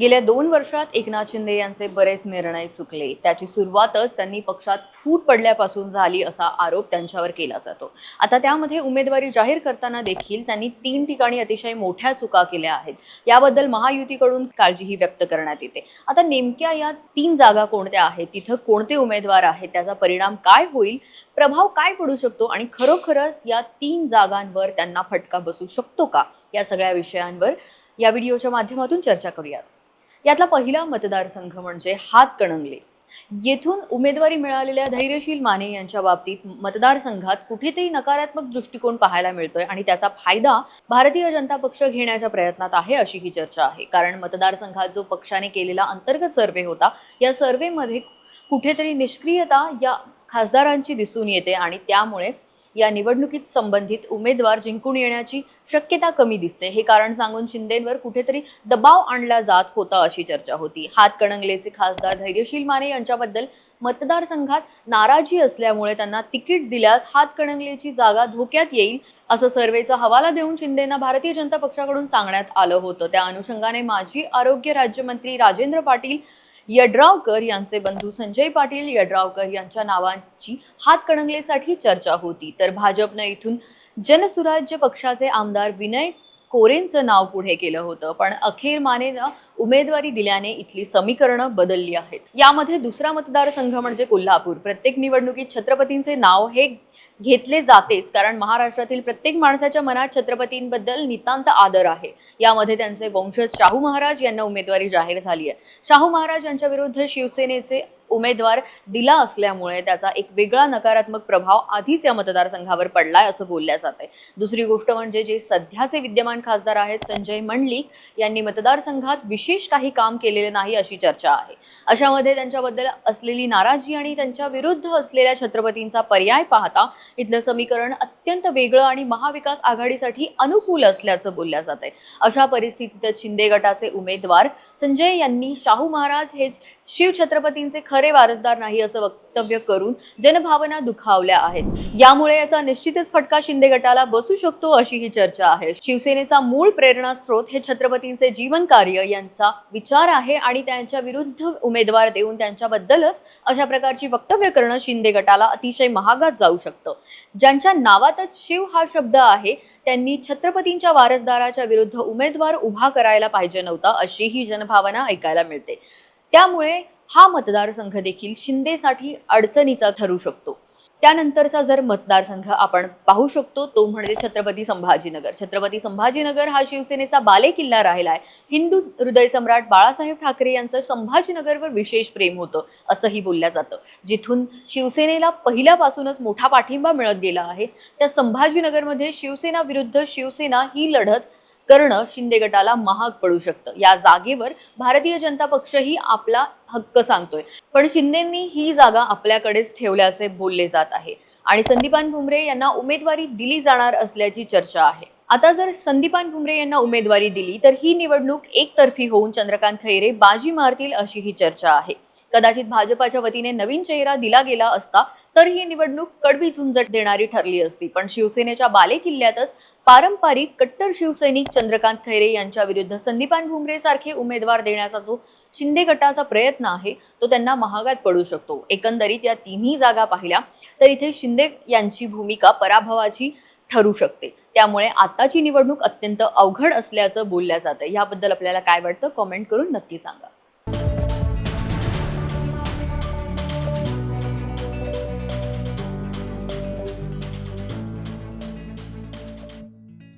गेल्या दोन वर्षात एकनाथ शिंदे यांचे बरेच निर्णय चुकले. त्याची सुरुवातच त्यांनी पक्षात फूट पडल्यापासून झाली असा आरोप त्यांच्यावर केला जातो. आता त्यामध्ये उमेदवारी जाहीर करताना देखील त्यांनी तीन ठिकाणी अतिशय मोठ्या चुका केल्या आहेत. याबद्दल महायुतीकडून काळजीही व्यक्त करण्यात येते. आता नेमक्या या तीन जागा कोणत्या आहेत? तिथं कोणते उमेदवार आहेत? त्याचा परिणाम काय होईल? प्रभाव काय पडू शकतो? आणि खरोखरच या तीन जागांवर त्यांना फटका बसू शकतो का? या सगळ्या विषयांवर या व्हिडिओच्या माध्यमातून चर्चा करूयात. यातला पहिला मतदारसंघ म्हणजे हातकणंगले येथून उमेदवारी मिळालेल्या धैर्यशील माने यांच्या बाबतीत मतदारसंघात कुठेतरी नकारात्मक दृष्टिकोन पाहायला मिळतोय आणि त्याचा फायदा भारतीय जनता पक्ष घेण्याच्या प्रयत्नात आहे अशी ही चर्चा आहे. कारण मतदारसंघात जो पक्षाने केलेला अंतर्गत सर्व्हे होता या सर्व्हेमध्ये कुठेतरी निष्क्रियता या खासदारांची दिसून येते आणि त्यामुळे या निवडणुकीत संबंधित उमेदवार जिंकून येण्याची शक्यता कमी दिसते. हे कारण सांगून शिंदेंवर कुठेतरी दबाव आणला जात होता अशी चर्चा होती. हातकणंगलेचे खासदार धैर्यशील माने यांच्याबद्दल मतदारसंघात नाराजी असल्यामुळे त्यांना तिकीट दिल्यास हातकणंगलेची जागा धोक्यात येईल असं सर्वेचा हवाला देऊन शिंदेना भारतीय जनता पक्षाकडून सांगण्यात आलं होतं. त्या अनुषंगाने माजी आरोग्य राज्यमंत्री राजेंद्र पाटील यड्रावकर यांचे बंधू संजय पाटील यड्रावकर यांच्या नावांची हातकणंगलेसाठी चर्चा होती. तर भाजपनं इथून जनसुराज्य पक्षाचे आमदार विनय कोरेंचं नाव पुढे केलं होतं. पण अखेर मानेनं उमेदवारी दिल्याने इथली समीकरणं बदलली आहेत. यामध्ये दुसरा मतदारसंघ म्हणजे कोल्हापूर. प्रत्येक निवडणुकीत छत्रपतींचे नाव हे घेतले जातेच कारण महाराष्ट्रातील प्रत्येक माणसाच्या मनात छत्रपतींबद्दल नितांत आदर आहे. यामध्ये त्यांचे वंशज शाहू महाराज यांना उमेदवारी जाहीर झाली आहे. शाहू महाराज यांच्या विरुद्ध शिवसेनेचे उमेदवार दिला असल्यामुळे त्याचा एक वेगळा नकारात्मक प्रभाव आधीच या मतदारसंघावर पडलाय असं बोलल्या जात आहे. दुसरी गोष्ट म्हणजे जे सध्याचे विद्यमान खासदार आहेत संजय मंडलिक यांनी मतदारसंघात विशेष काही काम केलेले नाही अशी चर्चा आहे. अशामध्ये त्यांच्याबद्दल असलेली नाराजी आणि त्यांच्या विरुद्ध असलेल्या छत्रपतींचा पर्याय पाहता इथलं समीकरण अत्यंत वेगळं आणि महाविकास आघाडीसाठी अनुकूल असल्याचं बोलल्या जात आहे. अशा परिस्थितीत शिंदे गटाचे उमेदवार संजय यांनी शाहू महाराज हे शिव छत्रपतींचे खरे वारसदार नाही असं वक्तव्य करून जनभावना दुखावल्या आहेत. यामुळे याचा निश्चितच फटका शिंदे गटाला बसू शकतो अशी ही चर्चा आहे. शिवसेनेचा मूळ प्रेरणा स्रोत हे छत्रपतींचे जीवन कार्य यांचा विचार आहे आणि त्यांच्या विरुद्ध उमेदवार देऊन त्यांच्याबद्दलच अशा प्रकारची वक्तव्य करणं शिंदे गटाला अतिशय महागात जाऊ शकतं. ज्यांच्या नावातच शिव हा शब्द आहे त्यांनी छत्रपतींच्या वारसदाराच्या विरुद्ध उमेदवार उभा करायला पाहिजे नव्हता अशी ही जनभावना ऐकायला मिळते. त्यामुळे हा मतदारसंघ देखील शिंदेसाठी अडचणीचा ठरू शकतो. त्यानंतरचा जर मतदारसंघ आपण पाहू शकतो तो म्हणजे छत्रपती संभाजीनगर. छत्रपती संभाजीनगर हा शिवसेनेचा बालेकिल्ला राहिला आहे हिंदू हृदय सम्राट बाळासाहेब ठाकरे यांचं संभाजीनगरवर विशेष प्रेम होतं असंही बोलल्या जातं. जिथून शिवसेनेला पहिल्यापासूनच मोठा पाठिंबा मिळत गेला आहे त्या संभाजीनगरमध्ये शिवसेना विरुद्ध शिवसेना ही लढत करणं शिंदे गटाला महाग पडू शकतं. या जागेवर भारतीय जनता पक्षही आपला हक्क सांगतोय. पण शिंदेंनी ही जागा आपल्याकडेच ठेवल्याचे बोलले जात आहे. आणि संदीपान भुमरे यांना उमेदवारी दिली जाणार असल्याची चर्चा आहे. आता जर संदीपान भुमरे यांना उमेदवारी दिली तर ही निवडणूक एकतर्फी होऊन चंद्रकांत खैरे बाजी मारतील अशी ही चर्चा आहे. कदाचित भाजपाच्या वतीने नवीन चेहरा दिला गेला असता तर ही निवडणूक कडवी झुंजट देणारी ठरली असती. पण शिवसेनेच्या बालेकिल्ल्यातच पारंपरिक कट्टर शिवसैनिक चंद्रकांत खैरे यांच्या विरुद्ध संदीपान भुमरे सारखे उमेदवार देण्याचा जो शिंदे गटाचा प्रयत्न आहे तो त्यांना महागात पडू शकतो. एकंदरीत या तिन्ही जागा पाहिल्या तर इथे शिंदे यांची भूमिका पराभवाची ठरू शकते. त्यामुळे आताची निवडणूक अत्यंत अवघड असल्याचं बोलल्या जातं याबद्दल आपल्याला काय वाटतं? कॉमेंट करून नक्की सांगा.